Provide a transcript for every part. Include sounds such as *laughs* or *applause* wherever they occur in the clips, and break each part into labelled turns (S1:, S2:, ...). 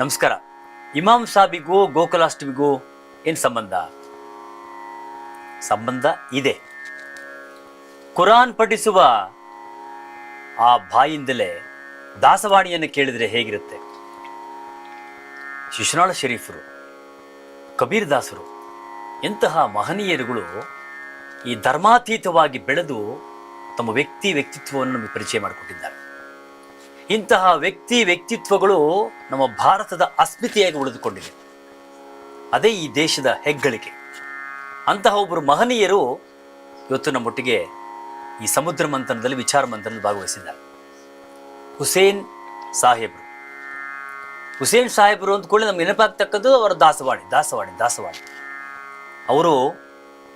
S1: ನಮಸ್ಕಾರ. ಇಮಾಮ್ ಸಾಬಿಗೂ, ಗೋಕುಲಾಷ್ಟಮಿಗೂ ಏನು ಸಂಬಂಧ? ಸಂಬಂಧ ಇದೆ. ಕುರಾನ್ ಪಠಿಸುವ ಆ ಬಾಯಿಂದಲೇ ದಾಸವಾಣಿಯನ್ನು ಕೇಳಿದರೆ ಹೇಗಿರುತ್ತೆ? ಶಿಶುನಾಳ ಶರೀಫರು, ಕಬೀರ್ ದಾಸರು, ಎಂತಹ ಮಹನೀಯರುಗಳು ಈ ಧರ್ಮಾತೀತವಾಗಿ ಬೆಳೆದು ತಮ್ಮ ವ್ಯಕ್ತಿ ವ್ಯಕ್ತಿತ್ವವನ್ನು ನಮಗೆ ಪರಿಚಯ ಮಾಡಿಕೊಟ್ಟಿದ್ದಾರೆ. ಇಂತಹ ವ್ಯಕ್ತಿ ವ್ಯಕ್ತಿತ್ವಗಳು ನಮ್ಮ ಭಾರತದ ಅಸ್ಮಿತೆಯಾಗಿ ಉಳಿದುಕೊಂಡಿದೆ ಅದೇ ಈ ದೇಶದ ಹೆಗ್ಗಳಿಕೆ. ಅಂತಹ ಒಬ್ಬರು ಮಹನೀಯರು ಇವತ್ತು ನಮ್ಮೊಟ್ಟಿಗೆ ಈ ಸಮುದ್ರ ಮಂಥನದಲ್ಲಿ ವಿಚಾರ ಮಂಥನದಲ್ಲಿ ಭಾಗವಹಿಸಿದ್ದಾರೆ. ಹುಸೇನ್ ಸಾಹೇಬರು. ಹುಸೇನ್ ಸಾಹೇಬರು ಅಂತ ಕೂಡ ನಮ್ಗೆ ನೆನಪಾಗ್ತಕ್ಕದ್ದು ಅವರ ದಾಸವಾಣಿ ದಾಸವಾಣಿ ದಾಸವಾಣಿ. ಅವರು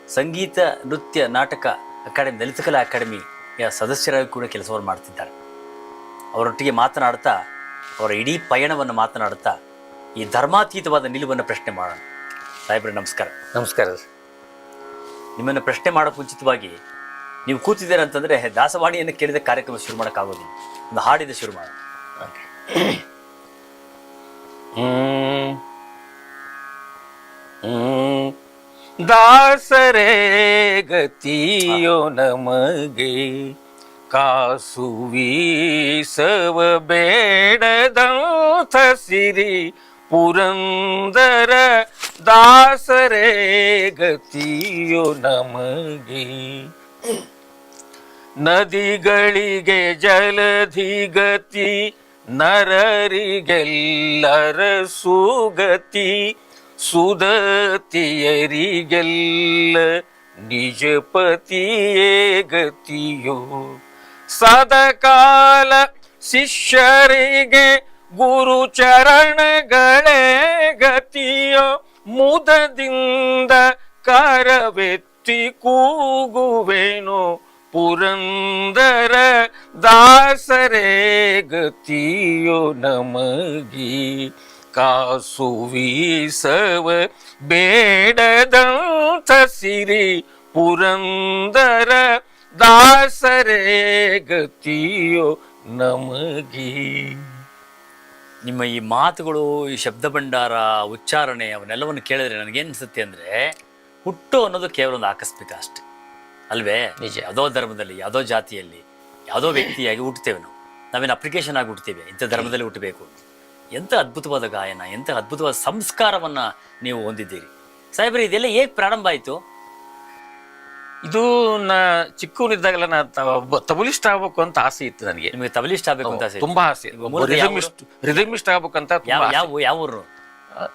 S1: ಸಂಗೀತ, ನೃತ್ಯ, ನಾಟಕ ಅಕಾಡೆಮಿ ಲಲಿತಕಲಾ ಅಕಾಡೆಮಿಯ ಸದಸ್ಯರಾಗಿ ಕೂಡ ಕೆಲಸವನ್ನು ಮಾಡ್ತಿದ್ದಾರೆ. ಅವರೊಟ್ಟಿಗೆ ಮಾತನಾಡ್ತಾ ಅವರ ಇಡೀ ಪಯಣವನ್ನು ಮಾತನಾಡ್ತಾ ಈ ಧರ್ಮಾತೀತವಾದ ನಿಲುವನ್ನು ಪ್ರಶ್ನೆ ಮಾಡೋಣ. ಸಾಹೇಬ್ರೆ ನಮಸ್ಕಾರ.
S2: ನಮಸ್ಕಾರ
S1: ನಿಮ್ಮನ್ನು ಪ್ರಶ್ನೆ ಮಾಡೋಕ್ಕೆ ಮುಂಚಿತವಾಗಿ ನೀವು ಕೂತಿದ್ದೀರ ಅಂತಂದರೆ ದಾಸವಾಣಿಯನ್ನು ಕೇಳಿದ ಕಾರ್ಯಕ್ರಮ ಶುರು ಮಾಡೋಕ್ಕಾಗೋದಿಲ್ಲ. ಒಂದು ಹಾಡಿದ ಶುರು
S2: ಮಾಡ. ದಾಸರೇ ಗತಿಯೋ ನಮಗೆ ಕಾಸು ವೀಸವ ಬೇಡದಂಥ ಸಿರಿ ಪುರಂದರ ದಾಸರೇ ಗತಿಯೋ ನಮಗೆ. ನದಿಗಳಿಗೆ ಜಲಧಿ ಗತಿ, ನರರಿಗೆಲ್ಲರ ಸುಗತಿ ಸುದತಿಯರಿಗೆಲ್ಲ ನಿಜಪತಿಯೇ ಗತಿಯೋ. ಸದಕಾಲ ಶಿಷ್ಯರಿಗೆ ಗುರು ಚರಣಗಳೇ ಗತಿಯೋ ಮುದದಿಂದ ಕರವೆತ್ತಿ ಕೂಗುವೆನು ಪುರಂದರ ದಾಸರೇ ಗತಿಯೋ ನಮಗಿ ಕಾಸು ವೀಸವ ಬೇಡದಂಥ ಸಿರಿ ಪುರಂದರ ದಾಸರೇ ಗತಿಯೋ ನಮಗಿ.
S1: ನಿಮ್ಮ ಈ ಮಾತುಗಳು ಈ ಶಬ್ದ ಭಂಡಾರ ಉಚ್ಚಾರಣೆ ಅವನ್ನೆಲ್ಲವನ್ನು ಕೇಳಿದ್ರೆ ನನಗೇನು ಅನಿಸುತ್ತೆ ಅಂದರೆ ಹುಟ್ಟು ಅನ್ನೋದು ಕೇವಲ ಒಂದು ಆಕಸ್ಮಿಕ ಅಷ್ಟೆ. ಅಲ್ವೇ?
S2: ನಿಜ.
S1: ಯಾವುದೋ ಧರ್ಮದಲ್ಲಿ ಯಾವುದೋ ಜಾತಿಯಲ್ಲಿ ಯಾವುದೋ ವ್ಯಕ್ತಿಯಾಗಿ ಹುಟ್ಟುತ್ತೇವೆ ನಾವು. ನಾವೇನು ಅಪ್ಲಿಕೇಶನ್ ಆಗಿ ಹುಟ್ಟುತ್ತೇವೆ? ಇಂಥ ಧರ್ಮದಲ್ಲಿ ಹುಟ್ಟಬೇಕು ಎಂಥ ಅದ್ಭುತವಾದ ಗಾಯನ ಎಂಥ ಅದ್ಭುತವಾದ ಸಂಸ್ಕಾರವನ್ನು ನೀವು ಹೊಂದಿದ್ದೀರಿ. ಸಾಹೇಬ್ರೆ ಇದೆಲ್ಲ ಹೇಗೆ ಪ್ರಾರಂಭ ಆಯಿತು?
S2: ಇದು ನಾ ಚಿಕ್ಕವನಿದ್ದಾಗಲ್ಲ ನಾ ತಬಲಿಸ್ಟ್ ಆಗ್ಬೇಕು ಅಂತ ಆಸೆ ಇತ್ತು ನನಗೆ.
S1: ನಿಮಗೆ ತಬಲಿಸ್ಟ್ ಆಗಬೇಕು ಅಂತ ಆಸೆ
S2: ತುಂಬಾ ಆಸೆ. ರಿದಮಿಸ್ಟ್ ರಿದಮಿಸ್ಟ್ ಆಗ್ಬೇಕಂತ
S1: ಯಾವ. ಯಾವ ಊರು?